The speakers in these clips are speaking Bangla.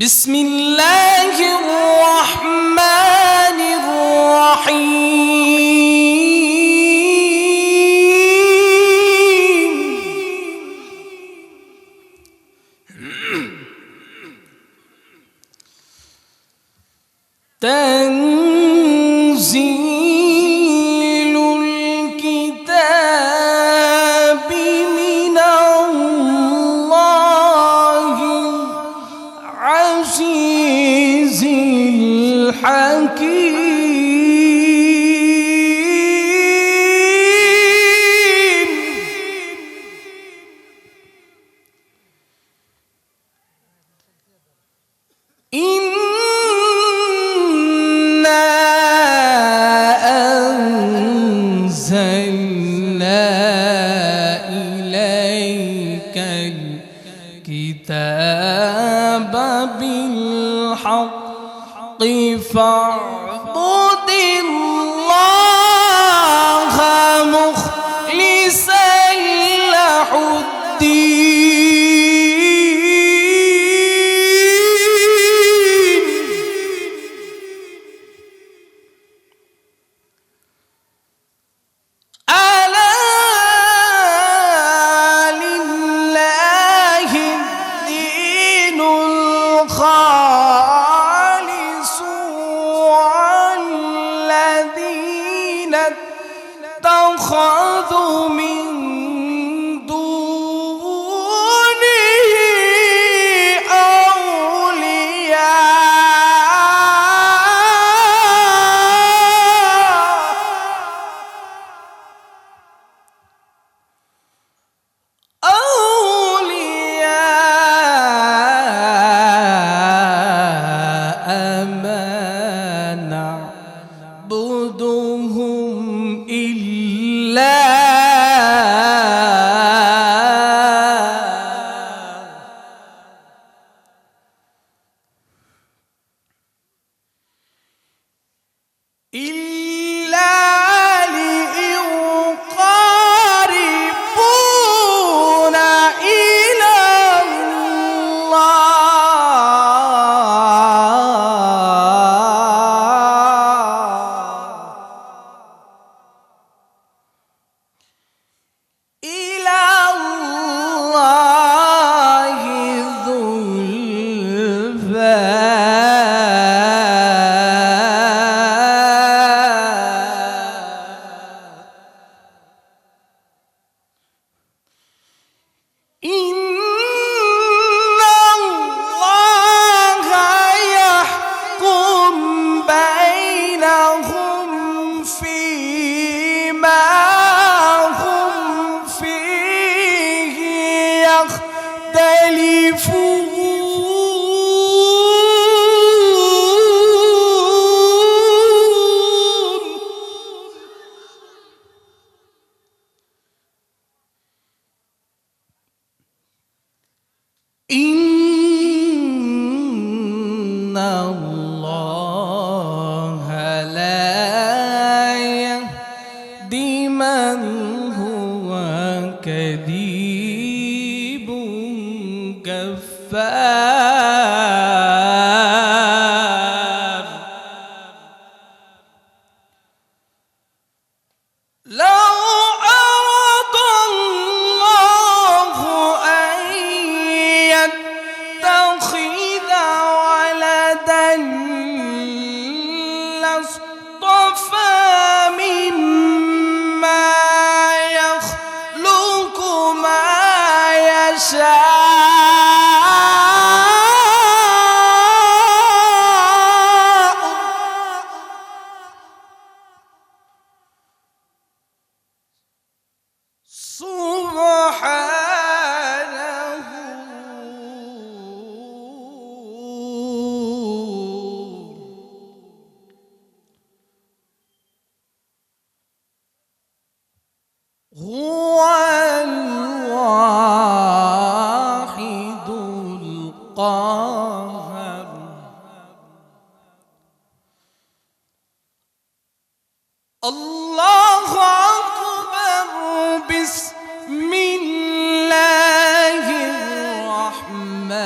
بسم الله الرحمن الرحيم تنزيل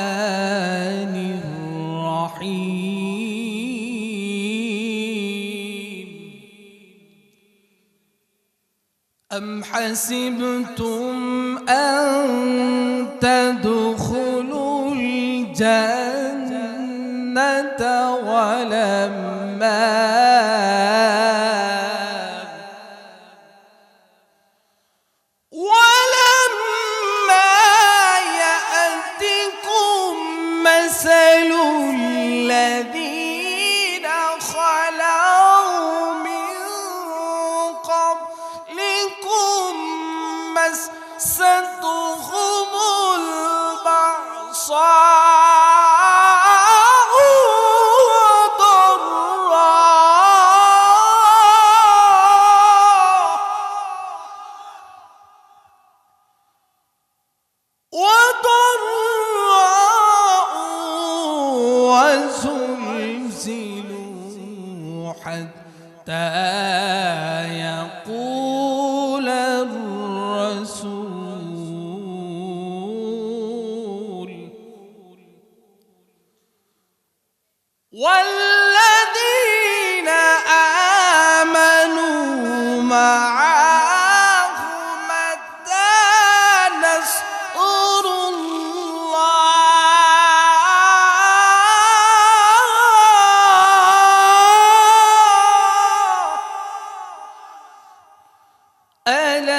الرحمن الرحيم. أم حسبتم أن تدخلوا الجنة؟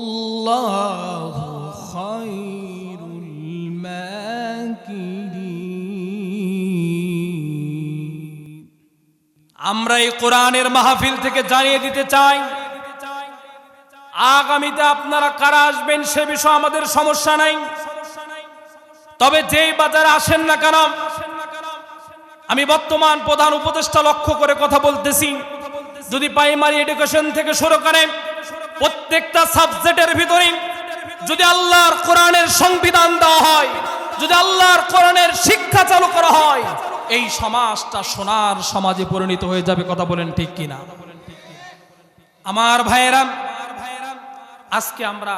الله الله خير الماكرين আমরা এই কোরআনের মাহফিল থেকে জানিয়ে দিতে চাই আগামীতে আপনারা কারা আসবেন সে বিষয়ে আমাদের সমস্যা নাই তবে যেই বাজারে আসেন না কেন আমি বর্তমান প্রধান উপদেষ্টা লক্ষ্য করে কথা বলতেছি যদি প্রাইমারি এডুকেশন থেকে শুরু করেন প্রত্যেকটা সাবজেক্টের ভিতরে যদি আল্লাহর কোরআনের সংবিধান দেওয়া হয়, যদি আল্লাহর কোরআনের শিক্ষা চালু করা হয়, এই সমাজটা সোনার সমাজে পরিণত হয়ে যাবে কথা বলেন ঠিক কিনা আমার ভাইয়েরা, আজকে আমরা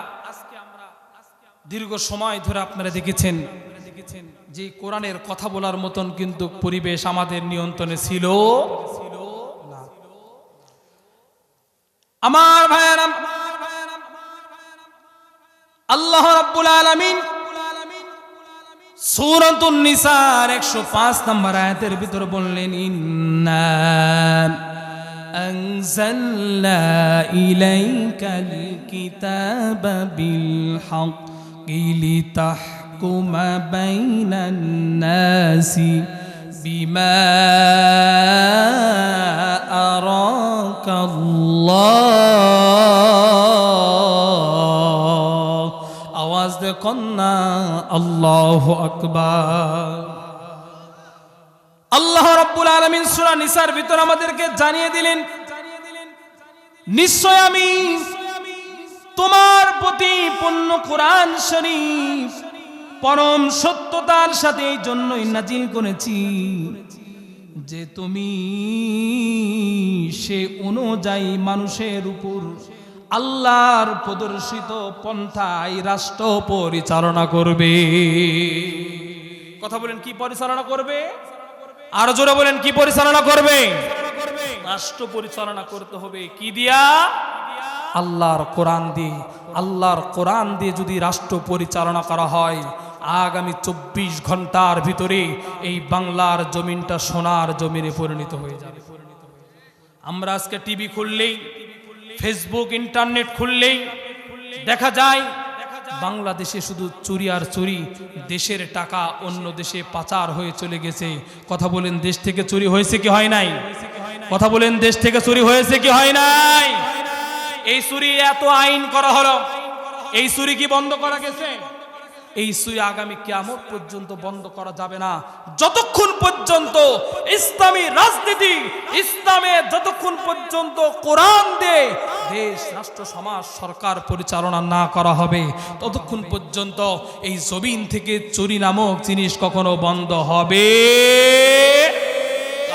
দীর্ঘ সময় ধরে আপনারা দেখেছেন যে কোরআনের কথা বলার মতন কিন্তু পরিবেশ আমাদের নিয়ন্ত্রণে ছিল। আমার ভাইয়েরা আল্লাহ রাব্বুল আলামিন সূরাতুন নিসার 105 নম্বর আয়াতের ভিতর বললেন ইন্না আনজালনা ইলাইকাল কিতাবা বিল হক লিতাহকুম বাইনান নাসি বিমা আরাকা আল্লাহ আওয়াজ দেখুন না আল্লাহ আকবার। আল্লাহ রব্বুল আলমিন সুরা নিসার ভিতর আমাদেরকে জানিয়ে দিলেন, নিশ্চয় আমি তোমার প্রতি পূর্ণ কোরআন শরীফ, পরম সত্যতার সাথে এই জন্যই নাজিল করেছি যে তুমি সে অনুযায়ী মানুষের উপর আল্লাহর প্রদর্শিত পন্থায় রাষ্ট্র পরিচালনা করবে। কথা বলেন, কি পরিচালনা করবে? আর জোরে বলেন, কি পরিচালনা করবে? রাষ্ট্র পরিচালনা করতে হবে। কি দিয়া? আল্লাহর কোরআন দিয়ে। আল্লাহর কোরআন দিয়ে যদি রাষ্ট্র পরিচালনা করা হয়, আগামী চব্বিশ ঘণ্টার ভিতরে এই বাংলার জমিনটা সোনার জমিনে পরিণত হয়ে যাবে। আমরা আজকে টিভি খুললেই ফেসবুক ইন্টারনেট খুললেই দেখা যায় বাংলাদেশে শুধু চুরি আর চুরি, দেশের টাকা অন্য দেশে পাচার হয়ে চলে গেছে। কথা বলেন, দেশ থেকে চুরি হয়েছে কি হয় নাই? কথা বলেন, দেশ থেকে চুরি হয়েছে কি হয় নাই? এই চুরি এত আইন করা হলো, এই চুরি কি বন্ধ করা গেছে? এই চুরি আগামী কিয়ামত পর্যন্ত বন্ধ করা যাবে না। যতক্ষণ পর্যন্ত ইসলামী রাজনীতি, ইসলামে যতক্ষণ পর্যন্ত কোরআন দিয়ে দেশ, রাষ্ট্র, সমাজ, সরকার পরিচালনা না করা হবে, ততক্ষণ পর্যন্ত এই জমিন থেকে চুরি নামক জিনিস কখনো বন্ধ হবে।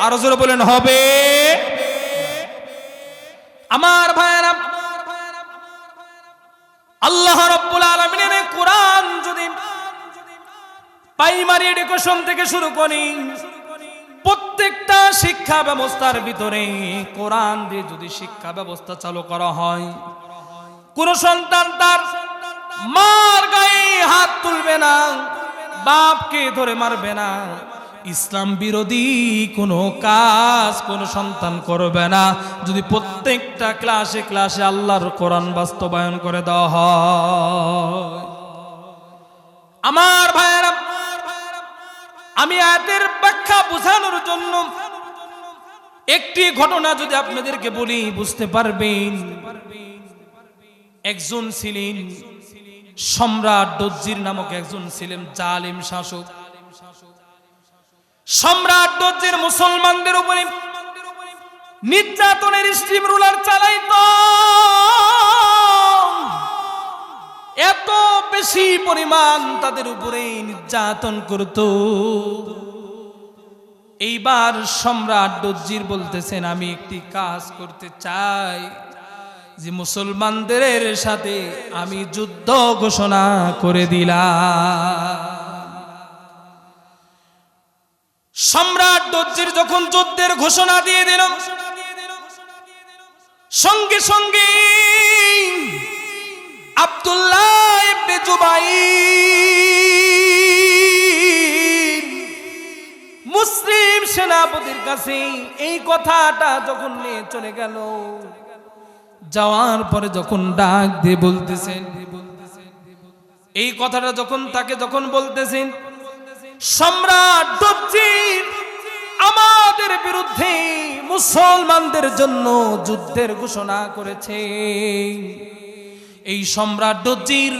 আরও জোরে বলেন, হবে। আমার ভাইয়েরা আল্লাহ রব্বুল আলমিনের কোরআন যদি প্রাইমারি এডুকেশন থেকে শুরু করি, প্রত্যেকটা শিক্ষা ব্যবস্থার ভিতরে কোরআন দিয়ে যদি শিক্ষা ব্যবস্থা চালু করা হয়, কোন সন্তান তার মার গায়ে হাত তুলবে না, বাপকে ধরে মারবে না ইসলাম বিরোধী কোনো কাজ কোনো সন্তান করবে না। যদি প্রত্যেকটা ক্লাসে ক্লাসে আল্লাহর কোরআন বাস্তবায়ন করে দেওয়া হয়। আমার ভাইয়েরা আমি আয়াতের ব্যাখ্যা বোঝানোর জন্য একটি ঘটনা যদি আপনাদেরকে বলি, বুঝতে পারবেন। একজন ছিলেন সম্রাট দজ্জির নামক একজন ছিলেন জালিম শাসক। সম্রাট দজ্জির মুসলমানদের উপরে নির্যাতনের স্টিম রুলার চালাইত। এত বেশি পরিমাণ তাদের উপরে নির্যাতন করত। এইবার সম্রাট দজ্জির বলতেছেন, আমি একটি কাজ করতে চাই যে মুসলমানদের সাথে আমি যুদ্ধ ঘোষণা করে দিলাম। সম্রাট দজ্জির যখন যুদ্ধের ঘোষণা দিয়ে দিল, সঙ্গে সঙ্গে আব্দুল্লাহ মুসলিম সেনাপতির কাছে এই কথাটা যখন নিয়ে চলে গেল, যাওয়ার পরে যখন ডাক দিয়ে বলতেছেন, এই কথাটা যখন তাকে যখন বলতেছেন সম্রাট দজ্জির আমাদের বিরুদ্ধে মুসলমানদের জন্য যুদ্ধের ঘোষণা করেছে। এই সম্রাট দজ্জির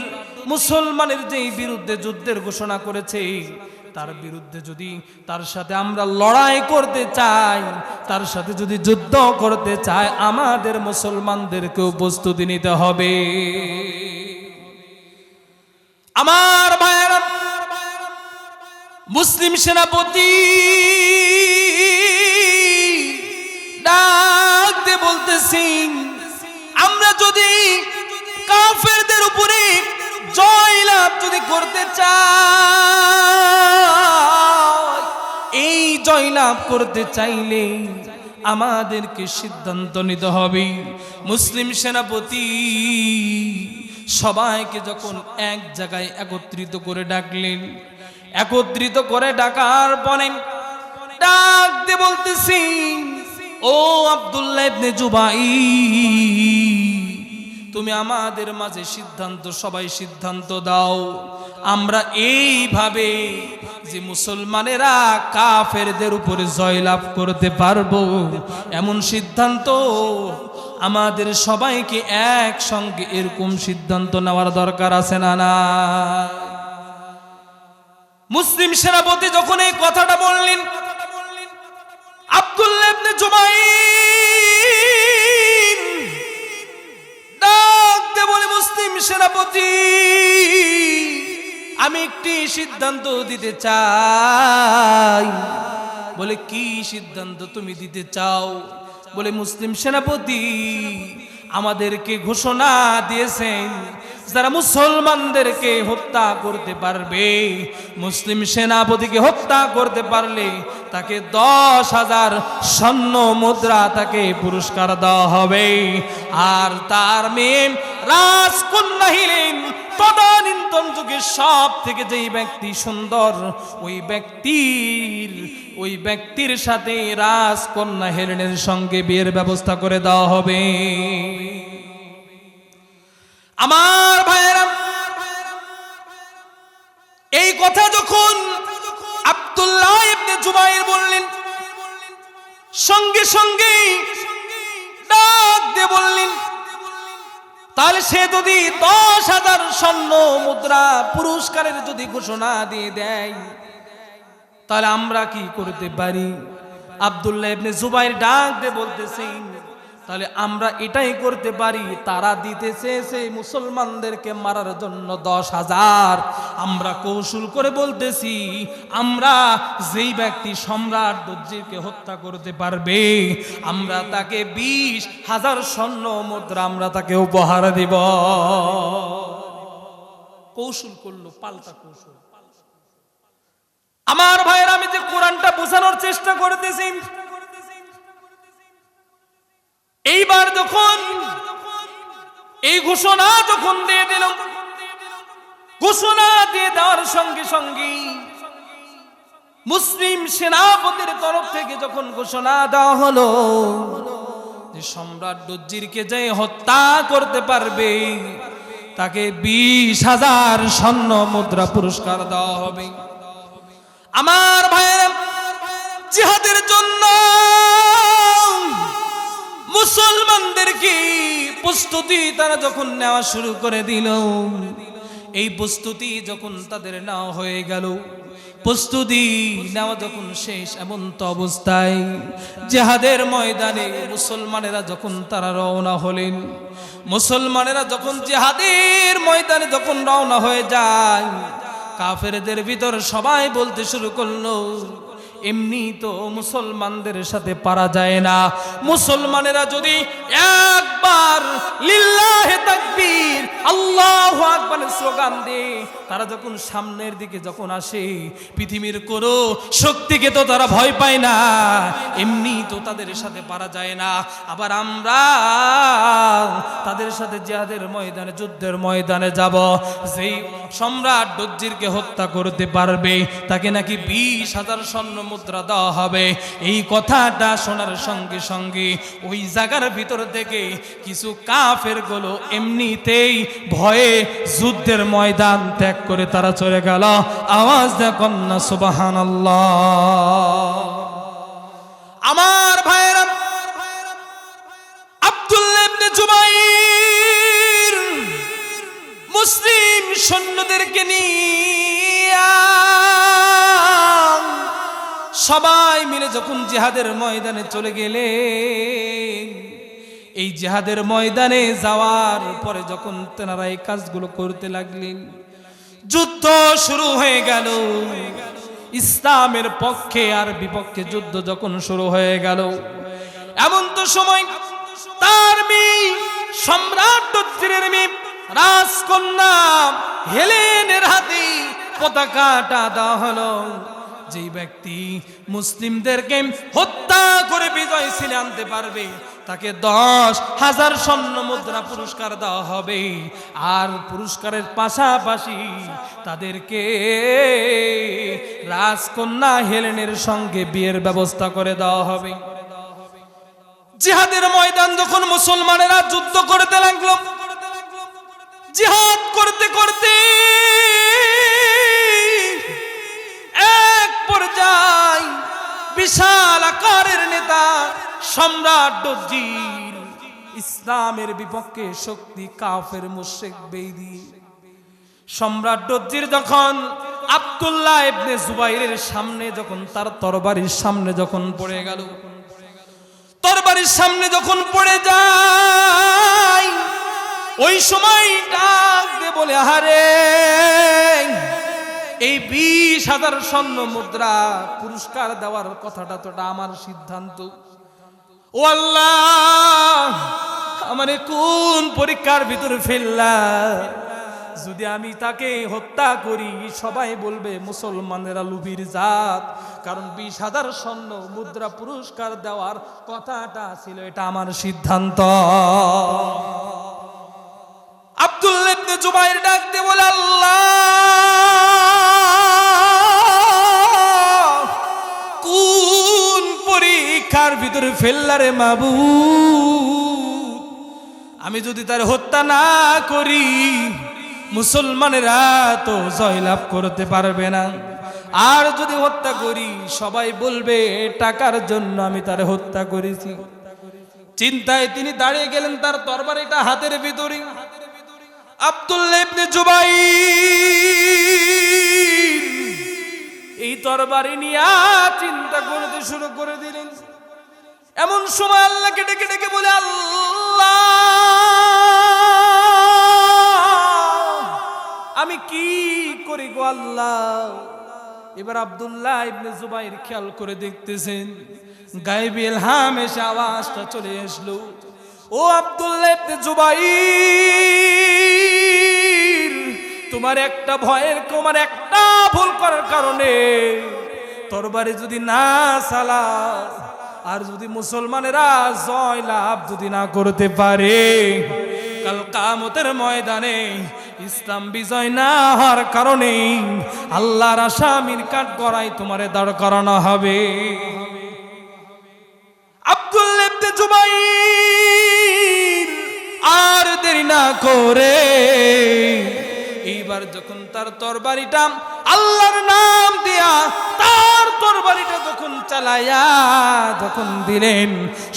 মুসলমানের বিরুদ্ধে যুদ্ধের ঘোষণা করেছে, তার বিরুদ্ধে যদি, তার সাথে আমরা লড়াই করতে চাই, তার সাথে যদি যুদ্ধ করতে চাই, আমাদের মুসলমানদেরকেও প্রস্তুতি নিতে হবে। আমার ভাইয়েরা মুসলিম সেনাপতি ডাকতে বলতেছি, আমরা যদি কাফেরদের উপরে জয়লাভ যদি করতে চাই, এই জয়লাভ করতে চাইলে আমাদেরকে সিদ্ধান্ত নিতে হবে। মুসলিম সেনাপতি সবাইকে যখন এক জায়গায় একত্রিত করে ডাকলেন একত্রিত করে ডাকার পরে ডাক দিয়ে বলতেছি, ও আব্দুল্লাহ জুবাই তুমি আমাদের মাঝে সিদ্ধান্ত, সবাই সিদ্ধান্ত দাও। আমরা এইভাবে যে মুসলমানেরা কাফেরদের উপরে জয়লাভ করতে পারব, এমন সিদ্ধান্ত আমাদের সবাইকে একসঙ্গে এরকম সিদ্ধান্ত নেওয়ার দরকার আছে না না মুসলিম সেনাপতি যখন এই কথাটা বললেন, আব্দুল্লাহ ইবনে জুবাইর ডাক বলে, মুসলিম সেনাপতি, আমি একটি সিদ্ধান্ত দিতে চাই। বলে, কি সিদ্ধান্ত তুমি দিতে চাও? বলে, মুসলিম সেনাপতি আমাদেরকে ঘোষণা দিয়েছেন যারা মুসলমানদেরকে হত্যা করতে পারবে, মুসলিম সেনাপতিকে হত্যা করতে পারলে তাকে দশ হাজার স্বর্ণ মুদ্রা তাকে পুরস্কার দেওয়া হবে। আর তার মেয়ে রাজকন্যা হিলেন, তদানীন্তন যুগে সব থেকে যেই ব্যক্তি সুন্দর, ওই ব্যক্তির ওই ব্যক্তির সাথে রাজকন্যা হেলেনের সঙ্গে বিয়ের ব্যবস্থা করে দেওয়া হবে। সঙ্গে সঙ্গে ডাক দিয়ে বললেন, তাহলে সে যদি দশ হাজার স্বর্ণ মুদ্রা পুরস্কারের যদি ঘোষণা দিয়ে দেয়, তাহলে আমরা কি করতে পারি? আবদুল্লাহ ইবনে জুবাইর ডাক দিয়ে বলতেছেন তাহলে আমরা এটাই করতে পারি। তারা দিতে চেয়েছে মুসলমানদেরকে মারার জন্য দশ হাজার। আমরা কৌশল করে বলতেছি, আমরা যেই ব্যক্তি সম্রাট দজ্জিরকে হত্যা করতে পারবে, আমরা তাকে বিশ হাজার স্বর্ণ মুদ্রা আমরা তাকে উপহার দিব। কৌশল করল, পাল্টা কৌশল। আমার ভাইয়ের আমি যে কোরআনটা বোঝানোর চেষ্টা করতেছি এইবার যখন এই ঘোষণা যখন দিয়ে দিল, ঘোষণা দিয়ে দেওয়ার সঙ্গে সঙ্গে মুসলিম সেনাপতির তরফ থেকে যখন ঘোষণা দেওয়া হলো যে সম্রাট দজ্জিরকে যে হত্যা করতে পারবে, তাকে বিশ হাজার স্বর্ণ মুদ্রা পুরস্কার দেওয়া হবে। আমার ভাইয়ের, জিহাদের জন্য মুসলমানদেরকে প্রস্তুতি তারা যখন নেওয়া শুরু করে দিল? এই প্রস্তুতি যখন তাদের নেওয়া হয়ে গেল, প্রস্তুতি নেওয়া যখন শেষ এমন তো অবস্থায়, জেহাদের ময়দানে মুসলমানেরা যখন তারা রওনা হলেন, মুসলমানেরা যখন জেহাদের ময়দানে যখন রওনা হয়ে যায়, কাফেরদের ভিতর সবাই বলতে শুরু করল এমনি তো মুসলমানদের সাথে পারা যায় না। মুসলমানেরা যদি একবার লিল্লাহে তাকবীর, আল্লাহু আকবারের স্লোগান দেয়, তারা যখন সামনের দিকে যখন আসে, পৃথিবীর কোনো শক্তিকে তো তারা ভয় পায় না। এমনি তো তাদের সাথে পারা যায় না। আবার আমরা তাদের সাথে জিহাদের ময়দানে, যুদ্ধের ময়দানে যাব। যেই সম্রাট দজ্জিরকে হত্যা করতে পারবে, তাকে নাকি বিশ হাজার স্বর্ণ মুদ্রা দেওয়া হবে। এই কথাটা শোনার সঙ্গে সঙ্গে ওই জায়গার ভিতর থেকে কিছু কাফেরগুলো এমনিতেই ভয়ে যুদ্ধের ময়দান ত্যাগ করে তারা চলে গেল। আওয়াজ দেখুন না সুবাহান আমার সবাই মিলে যখন জেহাদের ময়দানে চলে গেলে, এই জেহাদের ময়দানে যাওয়ার পরে যখন তেনারা এই কাজগুলো করতে লাগলেন, যুদ্ধ শুরু হয়ে গেল। ইসলামের পক্ষে আর বিপক্ষে যুদ্ধ যখন শুরু হয়ে গেল, এমন তো সময় তার মেয়ে, সম্রাট দত্তিরের মেয়ে, রাজকন্যা হেলেনের হাতে পতাকাটা দেওয়া হলো। যেই ব্যক্তি মুসলিমদেরকে হত্যা করে বিজয় ছিনে আনতে পারবে, তাকে দশ হাজার স্বর্ণ মুদ্রা পুরস্কার দেওয়া হবে। আর পুরস্কারের পাশাপাশি তাদেরকে রাজকন্যা হেলেনের সঙ্গে বিয়ের ব্যবস্থা করে দেওয়া হবে। জিহাদের ময়দান যখন মুসলমানেরা যুদ্ধ করতে লাগল, জিহাদ করতে করতে পর্যায় বিশাল আকারের নেতা, সম্রাট দজ্জির ইসলামের বিপক্ষে শক্তি কাফের মুশেক বেদি সম্রাট দজ্জির যখন আব্দুল্লাহ ইবনে জুবাইরের সামনে যখন, তার তরবারির সামনে যখন পড়ে গেল, তরবারির সামনে যখন পড়ে যায়, ওই সময় দিয়ে বলে, আহারে! এই বিশ হাজার স্বর্ণ মুদ্রা পুরস্কার দেওয়ার কথাটা তোটা আমার সিদ্ধান্ত। ও আল্লাহ, আমারে কোন পরীক্ষার ভিতরে ফেললা যদি আমি তাকে হত্যা করি, সবাই বলবে মুসলমানেরা লুবির জাত। কারণ বিশ হাজার স্বর্ণ মুদ্রা পুরস্কার দেওয়ার কথাটা ছিল, এটা আমার সিদ্ধান্ত। আব্দুল্লাহ জুবাইর ডাক দিয়ে বলে, আল্লাহ! ভিতরে ফেললারে মাবু আমি যদি তার হত্যা না করি, মুসলমানেরা তো জয়লাভ করতে পারবে না। আর যদি হত্যা করি, সবাই বলবে, টাকার জন্য আমি তারে হত্যা করেছি। চিন্তায় তিনি দাঁড়িয়ে গেলেন তার তরবারিটা হাতের ভিতরে। আব্দুল্লাহ ইবনে জুবাই এই তরবারি নিয়ে চিন্তা করতে শুরু করে দিলেন। এমন সময় আল্লাহকে ডেকে ডেকে বলে, আল্লাহ, আমি কি করি গো আল্লাহ? এবার আবদুল্লাহ ইবনে জুবাইর খেয়াল করে দেখতেছেন, গায়েবী এলহাম এসে আওয়াজটা চলে আসলো। ও আব্দুল্লাহ ইবনে জুবাইর, তোমার একটা ভয়ের তোমার একটা ভুল করার কারণে তরবারি যদি না সালা আর যদি মুসলমানেরা জয় লাভ যদি না করতে পারে, কাল কামতের ময়দানে ইসলাম বিজয় না হওয়ার কারণে আল্লাহর আসামির কাঠ করাই তোমারে দাঁড় করানো হবে। আব্দুল আর দেরি না করে এইবার যখন তার তরবারিটা আল্লাহর নাম দিয়া তার তরবারিটা যখন চালাইয়া যখন দিলেন,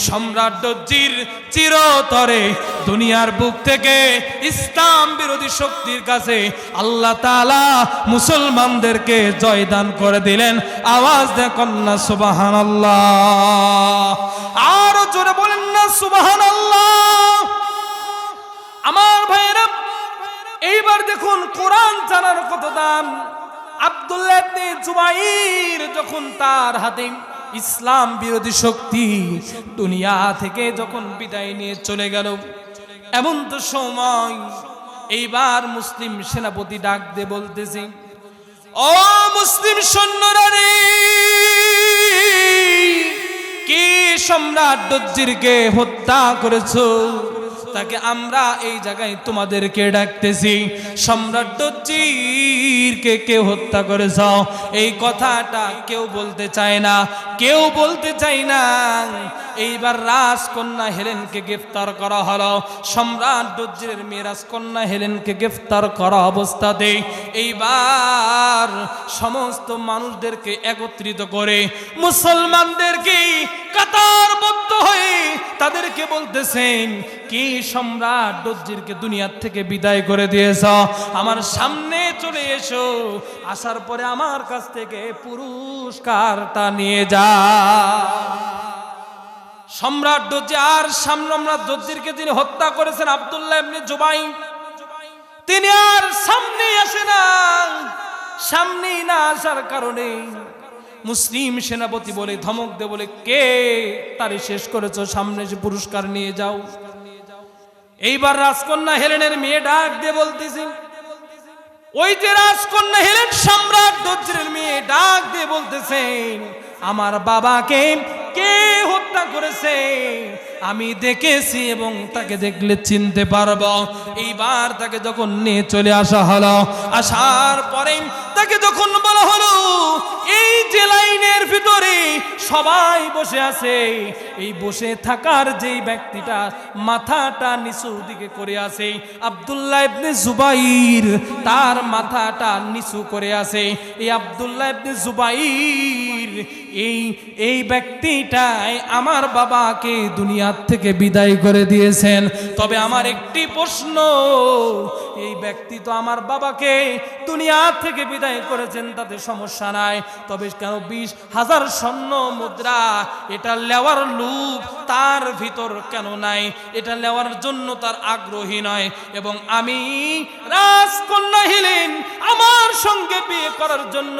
সম্রাট দজ্জির চিরতরে দুনিয়ার বুক থেকে ইসলাম বিরোধী শক্তির কাছে আল্লাহ তাআলা মুসলমানদেরকে জয়দান করে দিলেন। আওয়াজ দেখুন না সুবাহান আল্লাহ আরও জোরে বলেন না সুবাহান আল্লাহ আমার ভাইয়েরা এইবার দেখুন কোরআন জানার কত দাম। আব্দুল্লাহ জুবাইর যখন তার হাতে ইসলাম বিরোধী শক্তি দুনিয়া থেকে যখন বিদায় নিয়ে চলে গেল, এমন তো সময় এইবার মুসলিম সেনাপতি ডাক দিয়ে বলতেছে, ও মুসলিম সৈন্যরা রে, কে সম্রাট দজ্জিরকে হত্যা করেছ? তাকে আমরা এই জায়গায় তোমাদেরকে ডাকতেছি। সম্রাট দজ্জিরকে কে হত্যা করেছ? এই কথাটা কেউ বলতে চায় না। কেউ বলতে চায় না। এইবার রাজকন্যা হেলেনকে গ্রেফতার করা হলো। সম্রাট দজ্জিরের মেয়ে রাজকন্যা হেলেনকে গ্রেফতার করা অবস্থাতে এইবার সমস্ত মানুষদেরকে একত্রিত করে মুসলমানদেরকে কাতারবদ্ধ হয়ে তাদেরকে বলতেছেন, কি সম্রাট দজ্জিরকে দুনিয়ার থেকে বিদায় করে দিয়েছ? আমার সামনে চলে এসো, আসার পরে আমার কাছ থেকে পুরস্কারটা নিয়ে যা। সম্রাট দজ্জি আর সম্রাট দজ্জিরকে তিনি হত্যা করেছেন, আব্দুল্লাহ এমনি জুবাই তিনি আর সামনে আসে না সামনে না আসার কারণে মুসলিম সেনাপতি বলে, ধমক দে বলে, কে তারে শেষ করেছ? সামনে এসে পুরস্কার নিয়ে যাও। এইবার রাজকন্যা হেলেনের মেয়ে ডাক দিয়ে বলতেছি। ওই যে রাজকন্যা হেলেন সম্রাট দজ্রের মেয়ে ডাক দিয়ে বলতেছেন আমার বাবাকে কে হত্যা করেছে? আমি দেখেছি এবং তাকে দেখলে চিনতে পারব। এইবার তাকে যখন নিয়ে চলে আসা হলো, আসার পরে তাকে যখন বলা হলো, এই যে লাইনের ভিতরে সবাই বসে আছে, এই বসে থাকার যেই ব্যক্তিটা মাথাটা নিচু দিকে করে আছে, আব্দুল্লাহ ইবনে জুবাইর, তার মাথাটা নিচু করে আছে, এই আব্দুল্লাহ ইবনে জুবাইর, এই এই ব্যক্তিটাই আমার বাবাকে দুনিয়ার থেকে বিদায় করে দিয়েছেন। তবে আমার একটি প্রশ্ন, এই ব্যক্তি তো আমার বাবাকে দুনিয়া থেকে বিদায় করেছেন, তাতে সমস্যা নাই। তবে কেন বিশ হাজার স্বর্ণ মুদ্রা, এটা লেওয়ার লুপ তার ভিতর কেন নাই? এটা লেওয়ার জন্য তার আগ্রহী নয়। এবং আমি রাজকন্যা হিলেন, আমার সঙ্গে বিয়ে করার জন্য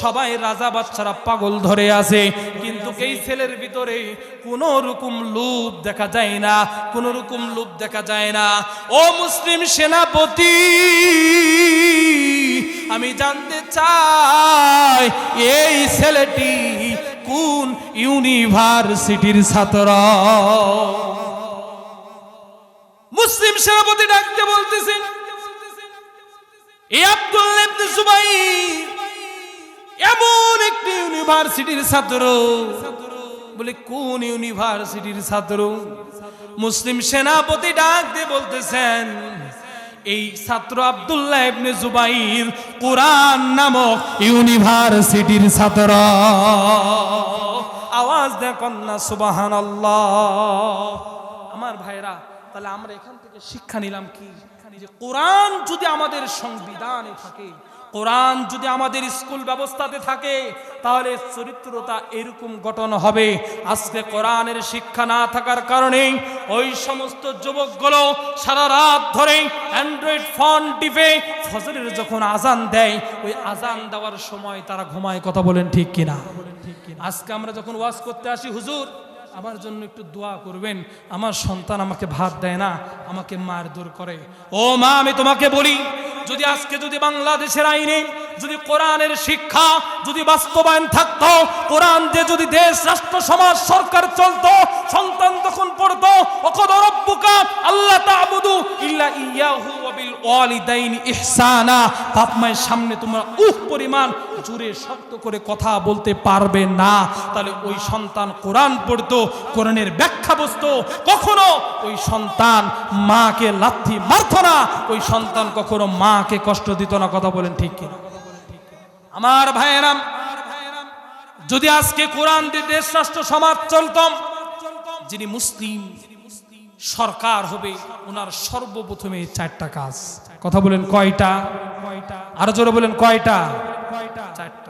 সবাই রাজা বাচ্চারা পাগল ধরে আছে। কিন্তু এই ছেলের ভিতরে কোনো রকম লুপ দেখা যায় না কোনো রকম লুপ দেখা যায় না। ও মুসলিম সেনাপতি, আমি জানতে চাই, এই ছেলেটি কোন ইউনিভার্সিটির ছাত্র? মুসলিম সেনাপতি ডাকতে বলতেছেন এই আব্দুল ইবনে জুবাইর এমন একটি ইউনিভার্সিটির ছাত্র। বলে, কোন ইউনিভার্সিটির ছাত্র? মুসলিম সেনাপতি ডাক দিয়ে বলতেছেন, এই ছাত্র আব্দুল্লাহ ইবনে জুবাইর কোরআন নামক ইউনিভার্সিটির ছাত্র। আওয়াজ দেখুন না সুবহানাল্লাহ। আমার ভাইরা, তাহলে আমরা এখান থেকে শিক্ষা নিলাম কি? যে কোরআন যদি আমাদের সংবিধানে থাকে কোরআন যদি আমাদের স্কুল ব্যবস্থাতে থাকে, তাহলে চরিত্রতা এরকম গঠন হবে। আজকে কোরআনের শিক্ষা না থাকার কারণে ওই সমস্ত যুবকগুলো সারা রাত ধরে অ্যান্ড্রয়েড ফোন টিপে ফজরের যখন আজান দেয়, ওই আজান দেওয়ার সময় তারা ঘুমায়, কথা বলেন ঠিক কিনা? আজকে আমরা যখন ওয়াজ করতে আসি, হুজুর, আমার জন্য একটু দোয়া করবেন। আমার সন্তান আমাকে ভাত দেয় না, আমাকে মারধর করে। ও মা, আমি তোমাকে বলি যদি আজকে যদি বাংলাদেশের আইনে যদি কোরআনের শিক্ষা যদি বাস্তবায়ন থাকতো, কোরআন দিয়ে যদি দেশ, রাষ্ট্র, সমাজ, সরকার চলতো, সন্তান তখন পড়তো, অকদ রব্বুকা আল্লাহ তাবুদু ইল্লা ইয়াহু ওয়া বিল ওয়ালিদাইনি ইহসানা। বাপ মায়ের সামনে তোমরা উহ পরিমাণ জুড়ে শক্ত করে কথা বলতে পারবে না। তাহলে ওই সন্তান কোরআন পড়তো, কোরআনের ব্যাখ্যা বসতো কখনো ওই সন্তান মাকে লাথি মারতো না, ওই সন্তান কখনো মাকে কষ্ট দিত না। কথা বলেন ঠিক কিনা? আমার ভাইয়েরাম, যদি আজকে কোরআন দিয়ে দেশ রাষ্ট্র, সমাজ চলতম, যিনি মুসলিম, সরকার হবে ওনার সর্বপ্রথমে চারটা কাজ। কথা বলেন কয়টা? আরও জোরে বলেন কয়টা কয়টা? চারটা।